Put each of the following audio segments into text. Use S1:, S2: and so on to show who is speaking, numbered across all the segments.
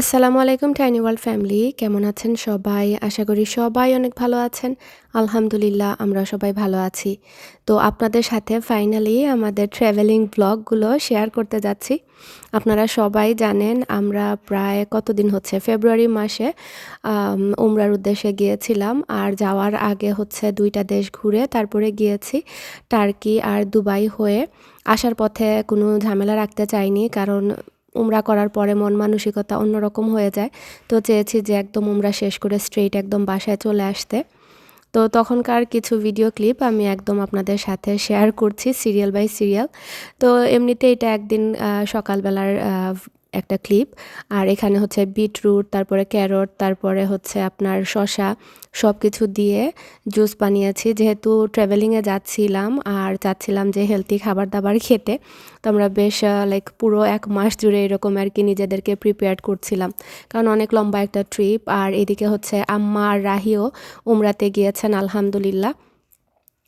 S1: আসসালামু আলাইকুম tiny world family কেমন আছেন সবাই? আশা করি সবাই অনেক ভালো আছেন। আলহামদুলিল্লাহ, আমরা সবাই ভালো আছি। তো আপনাদের সাথে ফাইনালি আমাদের ট্রাভেলিং ব্লগগুলো শেয়ার করতে যাচ্ছি। আপনারা সবাই জানেন, আমরা প্রায় কতদিন হচ্ছে? ফেব্রুয়ারি মাসে উমরার উদ্দেশ্যে গিয়েছিলাম। আর যাওয়ার আগে হচ্ছে দুইটা দেশ ঘুরে তারপরে গিয়েছি টার্কি আর দুবাই হয়ে। আসার পথে কোনো ঝামেলা রাখতে চাইনি, কারণ উমরা করার পরে মন মানসিকতা অন্যরকম হয়ে যায়। তো চেয়েছি যে একদম উমরা শেষ করে স্ট্রেইট একদম বাসায় চলে আসতে। তো তখনকার কিছু ভিডিও ক্লিপ আমি একদম আপনাদের সাথে শেয়ার করছি সিরিয়াল বাই সিরিয়াল তো এমনিতে এটা একদিন সকালবেলার একটা ক্লিপ আর এখানে হচ্ছে বিটরুট তারপরে ক্যারট তারপরে হচ্ছে আপনার শসা সব কিছু দিয়ে জুস বানিয়েছি। যেহেতু ট্রাভেলিংয়ে যাচ্ছিলাম আর চাচ্ছিলাম যে হেলদি খাবার দাবার খেতে, তো আমরা বেশ লাইক পুরো এক মাস জুড়ে এরকম আর কি নিজেদেরকে প্রিপেয়ার করছিলাম। কারণ অনেক লম্বা একটা ট্রিপ আর এদিকে হচ্ছে আম্মা আর রাহিও উমরাতে গিয়েছেন, আলহামদুলিল্লাহ।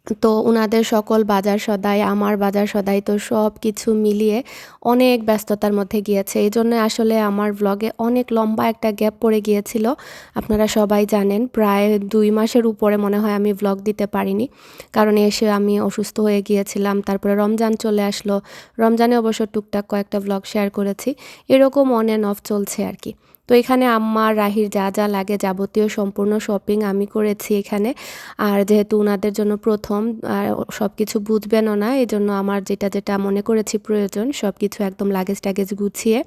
S1: তো ওনাদের সকল বাজার সদাই, আমার বাজার সদাই তো সব কিছু মিলিয়ে অনেক ব্যস্ততার মধ্যে গিয়েছে। এই জন্য আসলে আমার ব্লগে অনেক লম্বা একটা গ্যাপ পড়ে গিয়েছিল। আপনারা সবাই জানেন, প্রায় দুই মাসের উপরে মনে হয় আমি ব্লগ দিতে পারিনি। কারণ এসে আমি অসুস্থ হয়ে গিয়েছিলাম, তারপরে রমজান চলে আসলো। রমজানে অবশ্য টুকটাক কয়েকটা ব্লগ শেয়ার করেছি। এরকম অন অ্যান্ড অফ চলছে আর কি। তো এখানে আম্মা, রাহির যা যা লাগে যাবতীয় সম্পূর্ণ শপিং আমি করেছি এখানে। আর যেহেতু ওনাদের জন্য প্রথম, আর সব কিছু বুঝবেনও না এই জন্য আমার যেটা যেটা মনে করেছি প্রয়োজন সব কিছু একদম লাগেজ টাগেজ গুছিয়ে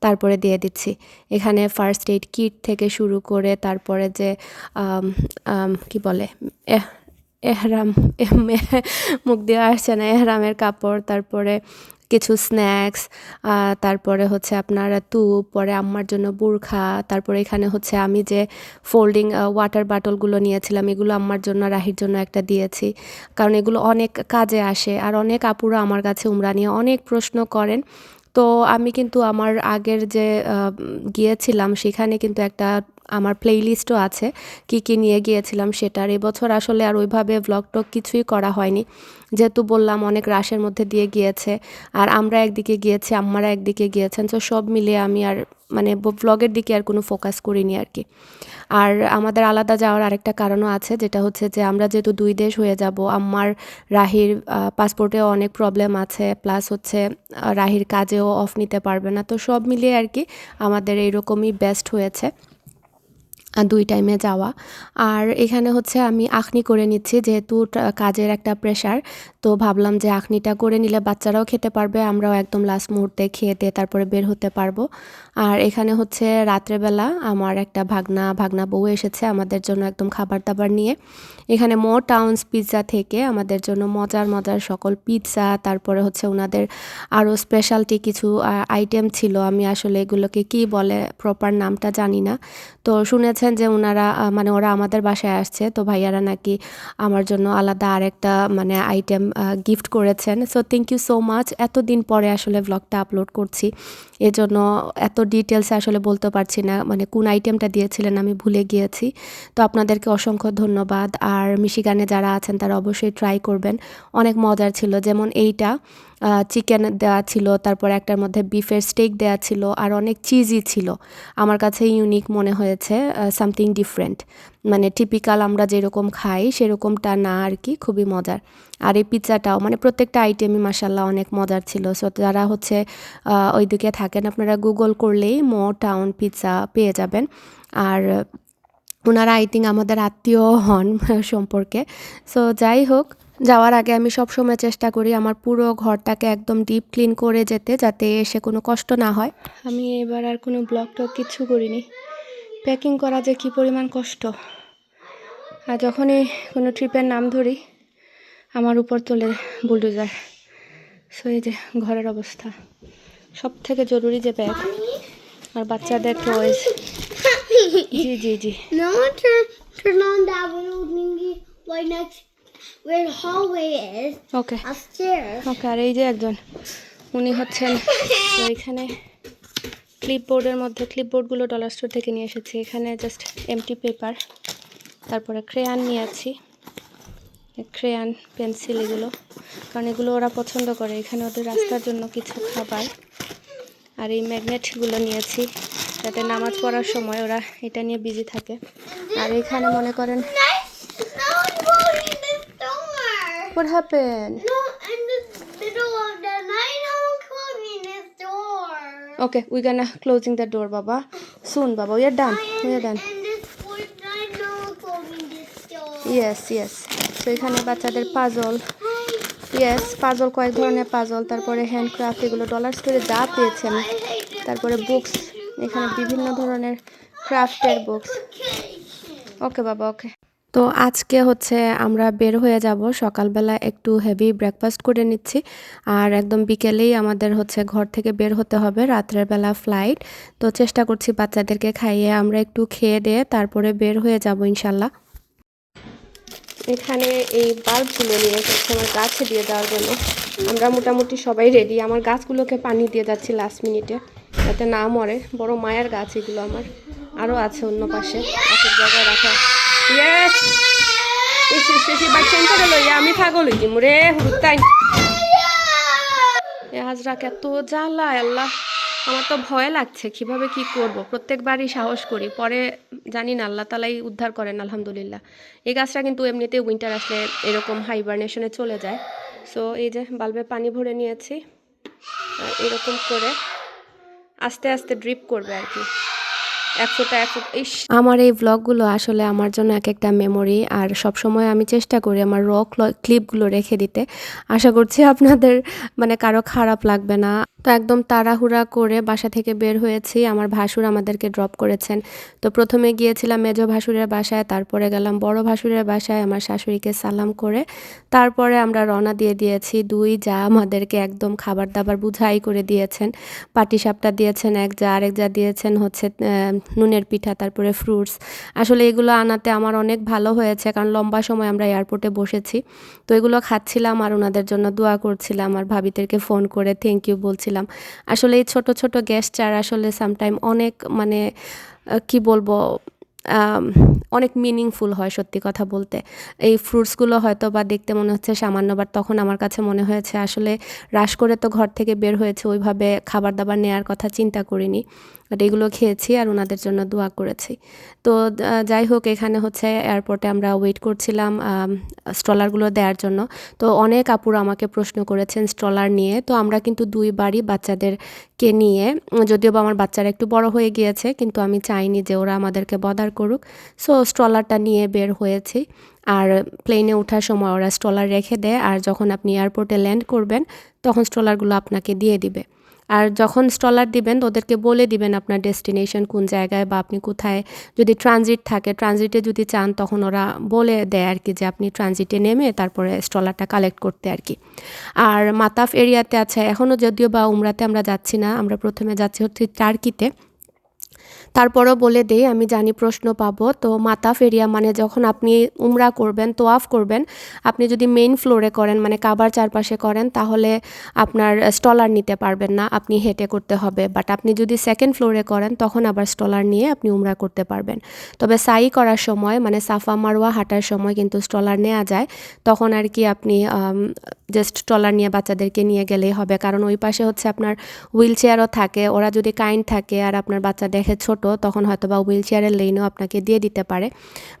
S1: তারপরে দিয়ে দিচ্ছি। এখানে ফার্স্ট এইড কিট থেকে শুরু করে তারপরে যে কি বলে, এহ, এহরাম এহ- মুখ দিয়ে আসছে না, এহরামের কাপড়, তারপরে কিছু স্ন্যাক্স তারপরে হচ্ছে আপনার তুপ, পরে আম্মার জন্য বুরখা, তারপরে এখানে হচ্ছে আমি যে ফোল্ডিং ওয়াটার বাটলগুলো নিয়েছিলাম, এগুলো আম্মার জন্য, রাহির জন্য একটা দিয়েছি। কারণ এগুলো অনেক কাজে আসে আর অনেক আপুরা আমার কাছে উমরা নিয়ে অনেক প্রশ্ন করেন। তো আমি কিন্তু আমার আগের যে গিয়েছিলাম, সেখানে কিন্তু একটা আমার প্লেলিস্টও আছে, কি কি নিয়ে গিয়েছিলাম সেটার। এবছর আসলে আর ওইভাবে ব্লগ টক কিছুই করা হয়নি। যেহেতু বললাম অনেক রাশের মধ্যে দিয়ে গিয়েছে, আর আমরা একদিকে গিয়েছি, আম্মারা একদিকে গিয়েছেন, তো সব মিলিয়ে আমি আর মানে ব্লগের দিকে আর কোনো ফোকাস করিনি আর কি। আর আমাদের আলাদা যাওয়ার আরেকটা কারণও আছে, যেটা হচ্ছে যে আমরা যেহেতু দুই দেশ হয়ে যাব, আম্মার, রাহির পাসপোর্টেও অনেক প্রবলেম আছে প্লাস হচ্ছে রাহির কাজেও অফ নিতে পারবে না, তো সব মিলিয়ে আর কি আমাদের এইরকমই বেস্ট হয়েছে। দুই টাইমে যাওয়া। আর এখানে হচ্ছে আমি আখনি করে নিচ্ছি, যেহেতু কাজের একটা প্রেশার তো ভাবলাম যে আখনিটা করে নিলে বাচ্চারাও খেতে পারবে, আমরাও একদম লাস্ট মুহূর্তে খেয়ে দিয়ে তারপরে বের হতে পারব। আর এখানে হচ্ছে রাত্রেবেলা আমার একটা ভাগনা ভাগনা বউ এসেছে আমাদের জন্য একদম খাবার দাবার নিয়ে। এখানে মো টাউন্স পিৎজা থেকে আমাদের জন্য মজার মজার সকল পিৎজা তারপরে হচ্ছে ওনাদের আরও স্পেশালটি কিছু আইটেম ছিল। আমি আসলে এগুলোকে কি বলে প্রপার নামটা জানি না। তো শুনেছেন যে ওনারা মানে ওরা আমাদের বাসায় আসছে, তো ভাইয়ারা নাকি আমার জন্য আলাদা আরেকটা মানে আইটেম গিফট করেছেন। So thank you so much এতদিন পরে আসলে ব্লগটা আপলোড করছি। এজন্য এত ডিটেলসে আসলে বলতে পারছি না মানে কোন আইটেমটা দিয়েছিলেন আমি ভুলে গিয়েছি। তো আপনাদেরকে অসংখ্য ধন্যবাদ। আর মিশিগানে যারা আছেন, তারা অবশ্যই ট্রাই করবেন। অনেক মজার ছিল, যেমন এইটা চিকেন দেওয়া ছিল, তারপর একটার মধ্যে বিফের স্টেক দেওয়া ছিল, আর অনেক চিজি ছিল। আমার কাছে ইউনিক মনে হয়েছে সামথিং ডিফারেন্ট মানে টিপিক্যাল আমরা যেরকম খাই, সেরকমটা না আর কি, খুবই মজার। আর এই পিৎজাটাও মানে প্রত্যেকটা আইটেমই মাসাল্লাহ অনেক মজার ছিল। সো যারা হচ্ছে ওইদিকে থাকেন, আপনারা গুগল করলেই মো টাউন পিৎজা পেয়ে যাবেন। আর ওনারা আই থিঙ্ক আমাদের আত্মীয় হন সম্পর্কে। সো যাই হোক, যাওয়ার আগে আমি সব সময় চেষ্টা করি আমার পুরো ঘরটাকে একদম ডিপ ক্লিন করে যেতে, যাতে এসে কোনো কষ্ট না হয়। আমি এবার আর কোনো ব্লগ টক কিছু করিনি। প্যাকিং করা যে কী পরিমাণ কষ্ট। আর যখনই কোনো ট্রিপের নাম ধরি, আমার উপর তোলে বুলডোজার সো এই যে ঘরের অবস্থা। সব থেকে জরুরি যে ব্যাগ আর বাচ্চাদের টয়েস জি জি জি।
S2: No one turn turn on that window thingy right next where the hallway is.
S1: Okay
S2: Upstairs.
S1: Okay আর এই যে একজন উনি হচ্ছেন তো এখানে ক্লিপবোর্ডের মধ্যে ক্লিপবোর্ডগুলো ডলার স্টোর থেকে নিয়ে এসেছি। এখানে জাস্ট এমটি পেপার তারপরে ক্রেয়ান নিয়েছি ক্রেয়ান পেন্সিল এগুলো কারণ এগুলো ওরা পছন্দ করে। এখানে ওদের রাস্তার জন্য কিছু খাবার। আর এই ম্যাগনেটগুলো নিয়েছি যাতে নামাজ পড়ার সময় ওরা এটা নিয়ে বিজি থাকে। আর এখানে মনে করেন. Okay we gonna closing the door বাবা সুন বাবা we are done we are done. Yes yes তো এখানে বাচ্চাদের পাজল ইয়েস পাজল কয়েক ধরনের পাজল তারপরে হ্যান্ডক্রাফট এগুলো ডলার স্টোরে যা পেয়েছি আমি
S2: I hate this
S1: তারপরে বুকস এখানে বিভিন্ন ধরনের ক্রাফটের বুকস. ওকে বাবা, ওকে। তো আজকে হচ্ছে আমরা বের হয়ে যাব। সকালবেলা একটু হেভি ব্রেকফাস্ট করে নিচ্ছি। আর একদম বিকেলেই আমাদের হচ্ছে ঘর থেকে বের হতে হবে। রাত্রের বেলা ফ্লাইট তো চেষ্টা করছি বাচ্চাদেরকে খাইয়ে আমরা একটু খেয়ে দিয়ে তারপরে বের হয়ে যাব ইনশাল্লাহ। এখানে এই বাল্বগুলো নিয়ে এসেছে আমার গাছে দিয়ে দেওয়ার জন্য। আমরা মোটামুটি সবাই রেডি আমার গাছগুলোকে পানি দিয়ে যাচ্ছি লাস্ট মিনিটে যাতে না মরে। বড় মায়ের গাছ এগুলো আমার। আরও আছে অন্য পাশে। এক জায়গায় রাখা। আমি পাগল হই দিমু রে হুরুতাই এ হাজরা এত জ্বালা, আল্লাহ। আমার তো ভয় লাগছে কীভাবে কি করব। প্রত্যেকবারই সাহস করি। পরে জানি না, আল্লাহ তালাই উদ্ধার করেন, আলহামদুলিল্লাহ। এই গাছটা কিন্তু এমনিতে উইন্টার আসলে এরকম হাইবারনেশনে চলে যায়। সো এই যে বাল্বে পানি ভরে নিয়েছি। এরকম করে আস্তে আস্তে ড্রিপ করবে আর কি। এক ফোঁটা এক ফোঁটা ইস। আমার এই ব্লগগুলো আসলে আমার জন্য এক একটা মেমোরি আর সব সময় আমি চেষ্টা করি আমার র ক্লিপগুলো রেখে দিতে। আশা করছি আপনাদের মানে কারও খারাপ লাগবে না। তো একদম তাড়াহুড়া করে বাসা থেকে বের হয়েছি, আমার ভাসুর আমাদেরকে ড্রপ করেছেন। তো প্রথমে গিয়েছিলাম মেজো ভাসুরের বাসায়, তারপরে গেলাম বড় ভাসুরের বাসায়, আমার শাশুড়িকে সালাম করে। তারপরে আমরা রওনা দিয়ে দিয়েছি, দুই যা আমাদেরকে একদম খাবার দাবার বুঝাই করে দিয়েছেন। পাটিসাপটা দিয়েছেন, এক যা আরেক যা দিয়েছেন, হচ্ছে নুনের পিঠা, তারপরে ফ্রুটস আসলে এগুলো আনাতে আমার অনেক ভালো হয়েছে, কারণ লম্বা সময় আমরা এয়ারপোর্টে বসেছি। তো এগুলো খাচ্ছিলাম আর ওনাদের জন্য দোয়া করছিলাম আর ভাবিদেরকে ফোন করে থ্যাংক ইউ বলছিলাম। আসলে এই ছোট ছোট গেস্টার আসলে সামটাইম অনেক মানে কি বলব অনেক মিনিংফুল হয় সত্যি কথা বলতে। এই ফ্রুটসগুলো হয়তো বা দেখতে মনে হচ্ছে সামান্য বাট তখন আমার কাছে মনে হয়েছে আসলে রাস করে তো ঘর থেকে বের হয়েছে, ওইভাবে খাবার দাবার নেওয়ার কথা চিন্তা করিনি। বাট এগুলো খেয়েছি আর ওনাদের জন্য দোয়া করেছি। তো যাই হোক, এখানে হচ্ছে এয়ারপোর্টে আমরা ওয়েট করছিলাম স্ট্রলারগুলো দেওয়ার জন্য। তো অনেক আপুরা আমাকে প্রশ্ন করেছেন স্ট্রলার নিয়ে। তো আমরা কিন্তু দুইবারই বাচ্চাদেরকে নিয়ে, যদিও বা আমার বাচ্চারা একটু বড় হয়ে গিয়েছে, কিন্তু আমি চাইনি যে ওরা আমাদেরকে বদার করুক। সো স্ট্রলারটা নিয়ে বের হয়েছি। আর প্লেনে ওঠার সময় ওরা স্ট্রলার রেখে দেয় আর যখন আপনি এয়ারপোর্টে ল্যান্ড করবেন, তখন স্ট্রলারগুলো আপনাকে দিয়ে দিবে। আর যখন স্টলার দিবেন, ওদেরকে বলে দিবেন আপনার ডেস্টিনেশন কোন জায়গায় বা আপনি কোথায়। যদি ট্রানজিট থাকে ট্রানজিটে যদি চান, তখন ওরা বলে দেয় আর কি যে আপনি ট্রানজিটে নেমে তারপরে স্টলারটা কালেক্ট করতে আর কি। আর মাতাফ এরিয়াতে আছে এখনও যদিও বা উমরাতে আমরা যাচ্ছি না, আমরা প্রথমে যাচ্ছি হচ্ছে টার্কিতে তারপরও বলে দেই আমি জানি প্রশ্ন পাবো। তো মাতা ফেরিয়া মানে যখন আপনি উমরা করবেন, তোয়াফ করবেন, আপনি যদি মেইন ফ্লোরে করেন মানে কাবার চারপাশে করেন, তাহলে আপনার স্টলার নিতে পারবেন না, আপনি হেঁটে করতে হবে। বাট আপনি যদি সেকেন্ড ফ্লোরে করেন, তখন আবার স্টলার নিয়ে আপনি উমরা করতে পারবেন। তবে সাই করার সময় মানে সাফা মারওয়া হাঁটার সময় কিন্তু স্টলার নেওয়া যায়। তখন আর কি আপনি জাস্ট স্টলার নিয়ে বাচ্চাদেরকে নিয়ে গেলেই হবে। কারণ ওই পাশে হচ্ছে আপনার হুইল চেয়ারও থাকে, ওরা যদি কাইন্ড থাকে আর আপনার বাচ্চা দেখে ছোট তখন হয়তো বা হুইল চেয়ারের লেনও আপনাকে দিয়ে দিতে পারে।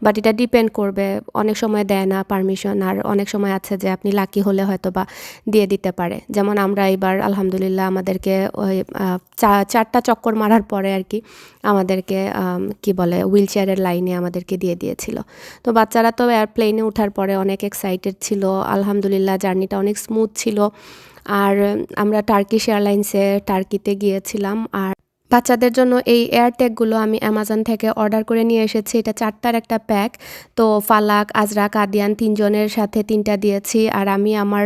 S1: বাট এটা ডিপেন্ড করবে অনেক সময় দেয় না পারমিশন আর অনেক সময় আছে যে আপনি লাকি হলে হয়তো বা দিয়ে দিতে পারে। যেমন আমরা এবার আলহামদুলিল্লাহ আমাদেরকে ওই চারটা চক্কর মারার পরে আর কি আমাদেরকে আম, কি বলে হুইল চেয়ারের লাইনে আমাদেরকে দিয়ে দিয়েছিল। তো বাচ্চারা তো এয়ারপ্লেনে ওঠার পরে অনেক এক্সাইটেড ছিল। আলহামদুলিল্লাহ জার্নিটা অনেক স্মুথ ছিল। আর আমরা টার্কিশ এয়ারলাইন্সে টার্কিতে গিয়েছিলাম আর বাচ্চাদের জন্য এই এয়ারট্যাগুলো আমি অ্যামাজন থেকে অর্ডার করে নিয়ে এসেছি। এটা চারটার একটা প্যাক তো ফালাক, আজরাক, আদিয়ান তিনজনের সাথে তিনটা দিয়েছি। আর আমি আমার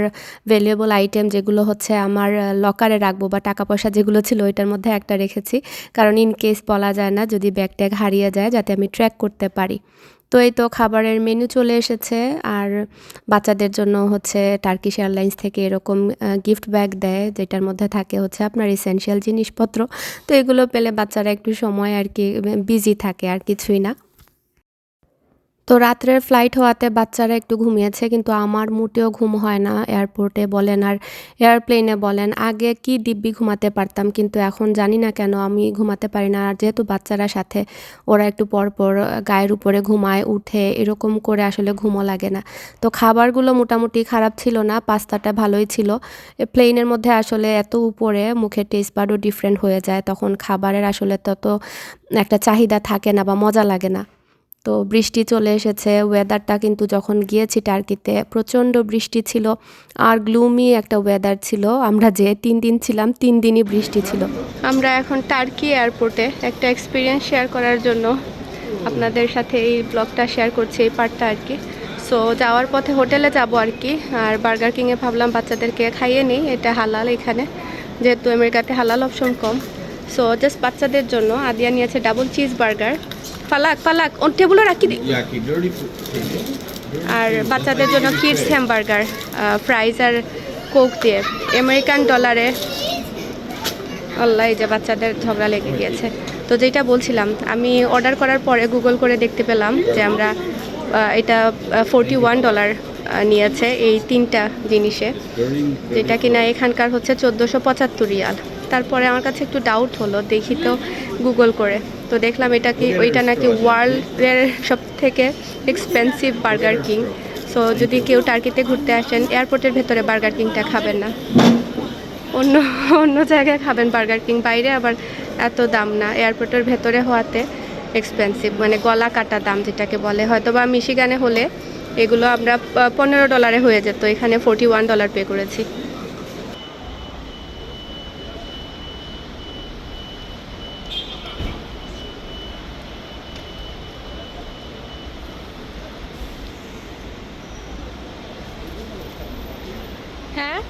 S1: ভ্যালুয়েবল আইটেম যেগুলো হচ্ছে আমার লকারে রাখব বা টাকা পয়সা যেগুলো ছিল ওইটার মধ্যে একটা রেখেছি। কারণ ইন কেস বলা যায় না, যদি ব্যাগ ট্যাগ হারিয়ে যায়, যাতে আমি ট্র্যাক করতে পারি। তো এই তো খাবারের মেনু চলে এসেছে। আর বাচ্চাদের জন্য হচ্ছে টার্কিশ এয়ারলাইন্স থেকে এরকম গিফট ব্যাগ দেয়, যেটার মধ্যে থাকে হচ্ছে আপনার এসেনশিয়াল জিনিসপত্র। তো এগুলো পেলে বাচ্চারা একটু সময় আর কি বিজি থাকে, আর কিছুই না। তো রাত্রের ফ্লাইট হওয়াতে বাচ্চারা একটু ঘুমিয়েছে, কিন্তু আমার মোটেও ঘুম হয় না। এয়ারপোর্টে বলেন আর এয়ারপ্লেনে বলেন, আগে কি দিব্যি ঘুমাতে পারতাম, কিন্তু এখন জানি না কেন আমি ঘুমাতে পারি না। আর যেহেতু বাচ্চারা সাথে, ওরা একটু পর পর গায়ের উপরে ঘুমায়, উঠে, এরকম করে আসলে ঘুমও লাগে না। তো খাবারগুলো মোটামুটি খারাপ ছিল না, পাস্তাটা ভালোই ছিল। প্লেনের মধ্যে আসলে এত উপরে, মুখের টেস্ট বারও ডিফারেন্ট হয়ে যায়। তখন খাবারের আসলে তত একটা চাহিদা থাকে না বা মজা লাগে না। তো বৃষ্টি চলে এসেছে ওয়েদারটা কিন্তু যখন গিয়েছি টার্কিতে প্রচণ্ড বৃষ্টি ছিল আর গ্লুমি একটা ওয়েদার ছিল। আমরা যে তিন দিন ছিলাম, তিন দিনই বৃষ্টি ছিল। আমরা এখন টার্কি এয়ারপোর্টে একটা এক্সপিরিয়েন্স শেয়ার করার জন্য আপনাদের সাথে এই ব্লগটা শেয়ার করছি, এই পার্টটা আর কি। সো যাওয়ার পথে হোটেলে যাব আর কি, আর বার্গার কিংয়ে ভাবলাম বাচ্চাদেরকে খাইয়ে নিই, এটা হালাল এখানে। যেহেতু আমেরিকাতে হালাল অপশন কম। সো জাস্ট বাচ্চাদের জন্য আদিয়া নিয়েছে double cheese burger Palak Palak ওর টেবিলও রাখি দিই. আর বাচ্চাদের জন্য কিডস হ্যামবার্গার ফ্রাইজ আর কোক দিয়ে। আমেরিকান ডলারে আল্লাহ এই যে বাচ্চাদের ঝগড়া লেগে গিয়েছে। তো যেটা বলছিলাম আমি অর্ডার করার পরে গুগল করে দেখতে পেলাম যে আমরা এটা ফোরটি ওয়ান ডলার নিয়েছে এই তিনটা জিনিসে। যেটা কিনা এখানকার হচ্ছে চোদ্দোশো পঁচাত্তর রিয়াল। তারপরে আমার কাছে একটু ডাউট হলো, দেখি তো গুগল করে। তো দেখলাম এটা কি, ওইটা নাকি ওয়ার্ল্ডের সব থেকে এক্সপেন্সিভ বার্গার কিং সো যদি কেউ টার্কিতে ঘুরতে আসেন এয়ারপোর্টের ভেতরে বার্গার কিংটা খাবেন না। অন্য অন্য জায়গায় খাবেন বার্গার কিং বাইরে আবার এত দাম না। এয়ারপোর্টের ভেতরে হওয়াতে এক্সপেন্সিভ মানে গলা কাটা দাম যেটাকে বলে। হয়তো বা মিশিগানে হলে এগুলো আমরা পনেরো ডলারে হয়ে যেত, এখানে ফোরটি ওয়ান ডলার পে করেছি হ্যাঁ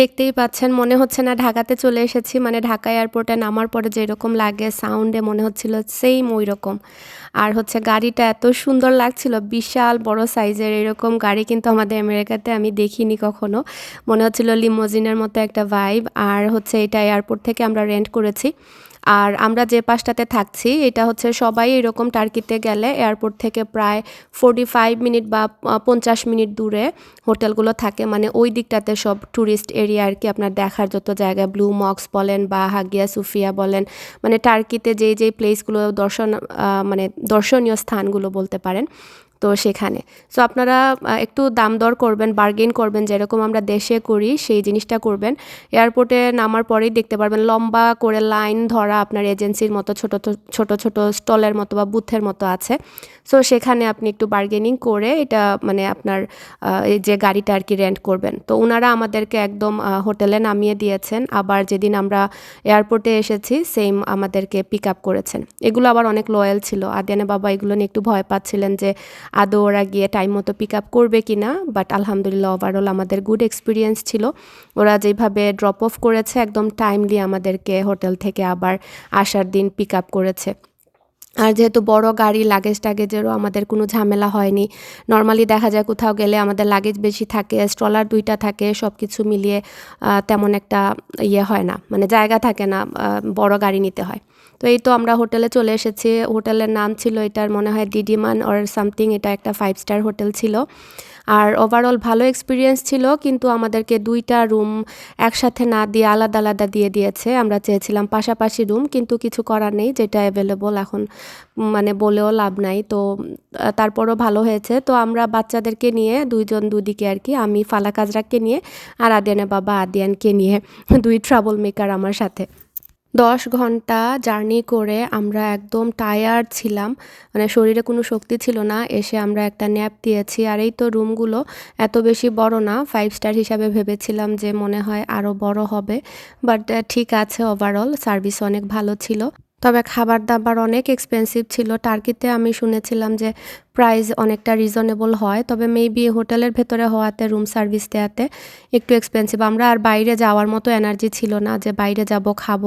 S1: দেখতেই পাচ্ছেন, মনে হচ্ছে না ঢাকাতে চলে এসেছি। মানে ঢাকা এয়ারপোর্টে নামার পরে যেরকম লাগে, সাউন্ডে মনে হচ্ছিল সেম ওই রকম আর হচ্ছে গাড়িটা এত সুন্দর লাগছিল, বিশাল বড় সাইজের এরকম গাড়ি কিন্তু আমাদের আমেরিকাতে আমি দেখিনি কখনো। মনে হচ্ছিল লিমোজিনের মতো একটা ভাইব আর হচ্ছে এটা এয়ারপোর্ট থেকে আমরা রেন্ট করেছি। আর আমরা যে পাশটাতে থাকছি, এটা হচ্ছে সবাই এরকম টার্কিতে গেলে এয়ারপোর্ট থেকে প্রায় ফোর্টি ফাইভ মিনিট বা পঞ্চাশ মিনিট দূরে হোটেলগুলো থাকে। মানে ওই দিকটাতে সব ট্যুরিস্ট এরিয়া আর কি আপনার দেখার যত জায়গা ব্লু মক্স বলেন বা হাগিয়া সুফিয়া বলেন। মানে টার্কিতে যেই যেই প্লেসগুলো দর্শন মানে দর্শনীয় স্থানগুলো বলতে পারেন তো সেখানে। সো আপনারা একটু দাম দর করবেন বার্গেন করবেন, যেরকম আমরা দেশে করি, সেই জিনিসটা করবেন। এয়ারপোর্টে নামার পরেই দেখতে পারবেন, লম্বা করে লাইন ধরা আপনার এজেন্সির মতো, ছোট ছোট ছোট স্টলের মতো বা বুথের মতো আছে। সো সেখানে আপনি একটু বার্গেনিং করে এটা মানে আপনার এই যে গাড়িটা আর কি রেন্ট করবেন। তো ওনারা আমাদেরকে একদম হোটেলে নামিয়ে দিয়েছেন। আবার যেদিন আমরা এয়ারপোর্টে এসেছি সেম আমাদেরকে পিক আপ করেছেন। এগুলো আবার অনেক লয়াল ছিল। আদিয়ানে বাবা এগুলো নিয়ে একটু ভয় পাচ্ছিলেন যে আদৌ ওরা গিয়ে টাইম মতো পিক আপ করবে কি না বাট আলহামদুলিল্লাহ ওভারঅল আমাদের গুড এক্সপিরিয়েন্স ছিল। ওরা যেভাবে ড্রপ অফ করেছে, একদম টাইমলি আমাদেরকে হোটেল থেকে আবার আসার দিন পিক আপ করেছে। আর যেহেতু বড় গাড়ি লাগেজ টাগেজেরও আমাদের কোনো ঝামেলা হয়নি। নর্মালি দেখা যায় কোথাও গেলে আমাদের লাগেজ বেশি থাকে স্ট্রলার দুইটা থাকে সব কিছু মিলিয়ে তেমন একটা ইয়ে হয় না। মানে জায়গা থাকে না বড় গাড়ি নিতে হয়। তো এই তো আমরা হোটেলে চলে এসেছি। হোটেলের নাম ছিল এটার মনে হয় ডিডিমান অর সামথিং এটা একটা ফাইভ স্টার হোটেল ছিল। আর ওভারঅল ভালো এক্সপিরিয়েন্স ছিল, কিন্তু আমাদেরকে দুইটা রুম একসাথে না দিয়ে আলাদা আলাদা দিয়ে দিয়েছে। আমরা চেয়েছিলাম পাশাপাশি রুম কিন্তু কিছু করার নেই, যেটা অ্যাভেলেবল এখন মানে বলেও লাভ নাই। তো তারপরও ভালো হয়েছে। তো আমরা বাচ্চাদেরকে নিয়ে, দুইজন দুদিকে আর কি, আমি ফালা কাজরাকে নিয়ে আর আদিয়ানের বাবা আদিয়ানকে নিয়ে, দুই ট্রাভেল মেকার আমার সাথে। দশ ঘণ্টা জার্নি করে আমরা একদম টায়ার্ড ছিলাম। মানে শরীরে কোনো শক্তি ছিল না, এসে আমরা একটা ন্যাপ দিয়েছি। আর এই তো রুমগুলো এত বেশি বড় না ফাইভ স্টার হিসাবে ভেবেছিলাম যে মনে হয় আরও বড় হবে। বাট ঠিক আছে ওভারঅল সার্ভিস অনেক ভালো ছিল। তবে খাবার দাবার অনেক এক্সপেন্সিভ ছিল। টার্কিতে আমি শুনেছিলাম যে প্রাইস অনেকটা রিজনেবল হয়, তবে মেবি হোটেলের ভেতরে হওয়াতে রুম সার্ভিস দেওয়াতে একটু এক্সপেন্সিভ আমরা আর বাইরে যাওয়ার মতো এনার্জি ছিল না যে বাইরে যাব, খাব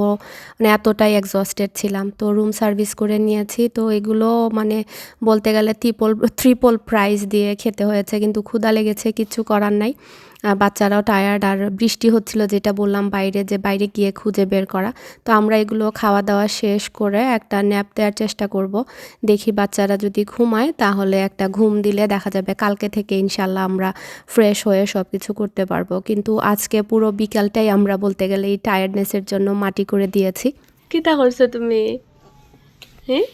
S1: মানে এতটাই এক্সস্টেড ছিলাম। তো রুম সার্ভিস করে নিয়েছি। তো এগুলো মানে বলতে গেলে ত্রিপল ট্রিপল প্রাইস দিয়ে খেতে হয়েছে, কিন্তু ক্ষুধা লেগেছে, কিছু করার নাই। বাচ্চারাও টায়ার্ড আর বৃষ্টি হচ্ছিল, যেটা বললাম বাইরে, যে বাইরে গিয়ে খুঁজে বের করা। তো আমরা এগুলো খাওয়া দাওয়া শেষ করে একটা ন্যাপ দেওয়ার চেষ্টা করব দেখি বাচ্চারা যদি ঘুমায় তাহলে একটা ঘুম দিলে দেখা যাবে কালকে থেকে ইনশাল্লাহ আমরা ফ্রেশ হয়ে সব কিছু করতে পারব কিন্তু আজকে পুরো বিকালটাই আমরা বলতে গেলে এই টায়ার্ডনেসের জন্য মাটি করে দিয়েছি কিতা করছ তুমি হ্যাঁ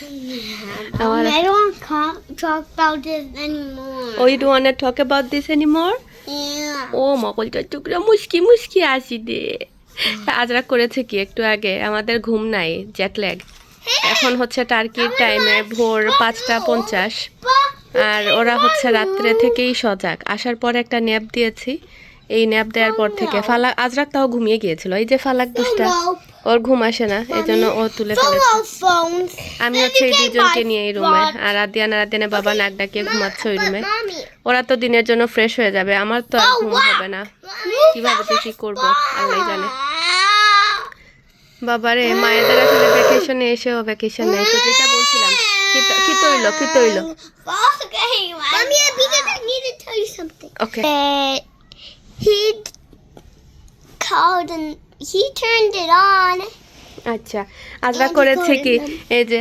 S2: I don't talk, talk about this anymore.
S1: Oh, you don't want to talk about this anymore?
S2: Yeah.
S1: ও মকলটা টুকরা মুশকি মুশকি আসি দে আজরা করেছে কি? একটু আগে আমাদের ঘুম নাই জ্যাকল্যাগ এখন হচ্ছে টার্কির টাইমে ভোর পাঁচটা পঞ্চাশ। আর ওরা হচ্ছে রাত্রে থেকেই সজাগ। আসার পর একটা ন্যাপ দিয়েছি। এই ন্যাপ দেওয়ার পর থেকে। ফালাক আজরাক তাও ঘুমিয়ে গিয়েছিল। এই যে ফালাক দুষ্টা ওর ঘুম আসে না এই জন্য ও তুলে ফেলেছে। আমি হচ্ছে এই দুজনকে নিয়ে এই রুমে আর আদিয়ান আর আদিয়ানের বাবা নাক ডাকিয়ে ঘুমাচ্ছে ওই রুমে ওরা তো দিনের জন্য ফ্রেশ হয়ে যাবে আমার তো আর ঘুম হবে না। কীভাবে তো কি করব? আল্লাহ জানে। বাবারে মায়েদের আসলে ভ্যাকেশনে এসেও ভ্যাকেশন নেই তো যেটা বলছিলাম কি তৈল কি তৈল. ওকে
S2: he called and he turned it on.
S1: আচ্ছা আজরা করেছে কি। এই যে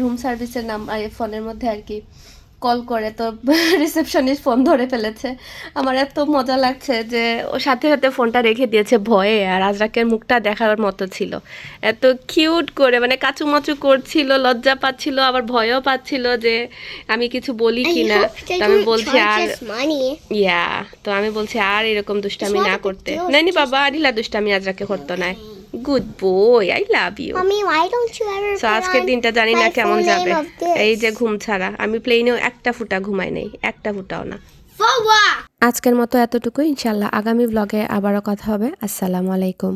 S1: রুম সার্ভিসের নাম ফোনের মধ্যে আর কি কল করে তো রিসেপশনিস্ট ফোন ধরে ফেলেছে। আমার এত মজা লাগছে যে ও সাথে সাথে ফোনটা রেখে দিয়েছে ভয়ে আর আজরাকের মুখটা দেখার মতো ছিল। এত কিউট করে মানে কাচুমাচু করছিল লজ্জা পাচ্ছিল আবার ভয়ও পাচ্ছিল যে আমি কিছু বলি কি না আমি বলছি আর. ইয়া তো আমি বলছি আর এরকম দুষ্টামি না করতে। নাইনি বাবা আরিলা দুষ্টামি আজরাকে করতো না। Good boy I love you
S2: mummy why don't you
S1: ever
S2: so
S1: আজকের দিনটা জানি না কেমন যাবে? এই যে ঘুম ছাড়া আমি প্লেনেও একটা ফুটা ঘুমাই নাই একটা ফুটাও না। আজকের মতো এতটুকু ইনশাল্লাহ আগামী ব্লগে আবারও কথা হবে। আসসালামু আলাইকুম।